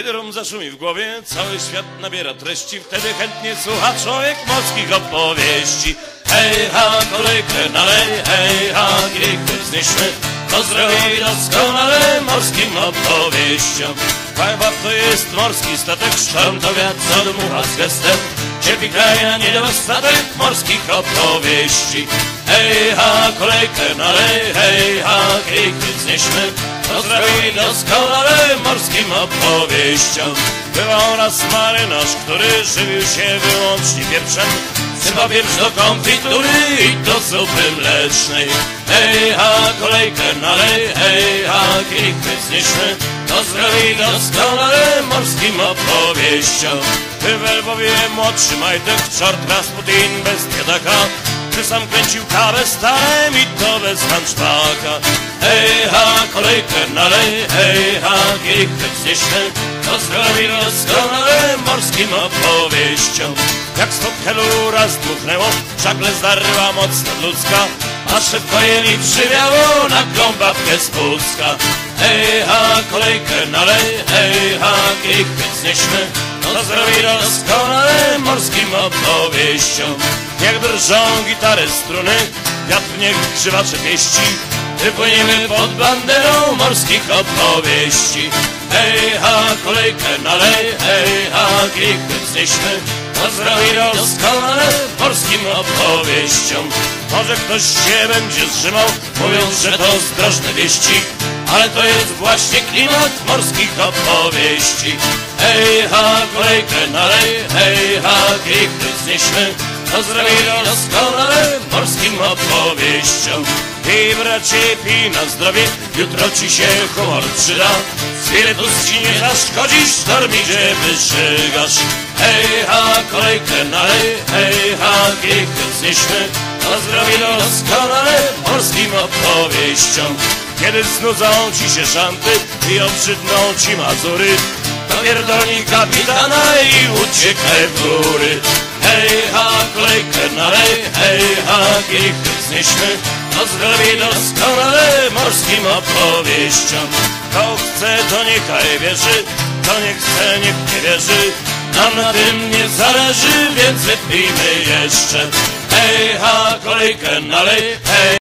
Kiedy rum zaszumi w głowie, cały świat nabiera treści, wtedy chętnie słucha człowiek morskich opowieści. Hej, ha, kolejkę nalej, hej, ha, grichy wznieśmy, to zrobi doskonale morskim opowieściom. Pływa to jest morski statek, sztorm to wiatr, co dmucha z gestem, cierpi kraja niedostatek morskich opowieści. Hej, ha, kolejkę nalej, hej, ha, grichy wznieśmy, to zrobi doskonale morskim opowieściom. Bywał raz marynarz, który żywił się wyłącznie pieprzem, Sypa pieprz do konfitury i do zupy mlecznej. Hej, ha, kolejkę nalej, hej, ha, kilichy wznieśmy, to zrobi doskonale morskim opowieściom. Wywel bowiem młodszy majtek, czort Rasputin bez biedaka, czy sam kręcił kawę starem i to bez hanczpaka. Hej, ha, kolejkę nalej, hej, ha, kilichy wznieśmy, to zrobi doskonale morskim opowieściom. Jak z helu raz dmuchnęło, żagle zdarła mocno ludzka, a szybko jej przywiało na babkę z Pucka. Hej, ha, kolejkę nalej, hej, ha, kilichy wznieśmy, to zrobi doskonale morskim opowieściom. Jak drżą gitary struny, wiatr niech krzywacze pieści, wypłyniemy pod banderą morskich opowieści. Hej, ha, kolejkę nalej, hej, ha, kilichy wznieśmy, to zrobi doskonale morskim opowieściom. Może ktoś się będzie zrzymał, mówiąc, że to zdrożne wieści, ale to jest właśnie klimat morskich opowieści. Hej, ha, kolejkę nalej, hej, ha, kilichy wznieśmy, to zrobi doskonale morskim opowieściom. I bracie, pij na zdrowie, jutro ci się humor przyda. Spirytus ci nie zaszkodzi, sztorm idzie, wyżygasz. Hej, ha, kolejkę nalej, hej, ha, kilichy wznieśmy, to zrobi doskonale morskim opowieściom. Kiedy znudzą ci się szanty i obrzydną ci mazury, to pierdolni kapitana i uciekaj w góry. Hej, ha, kolejkę nalej, hej, ha, kilichy wznieśmy, to zrobi doskonale morskim opowieściom. Kto chce, to niechaj wierzy, kto nie chce, niech nie wierzy. Nam na tym nie zależy, więc wypijmy jeszcze. Hej, ha, kolejkę nalej, hej.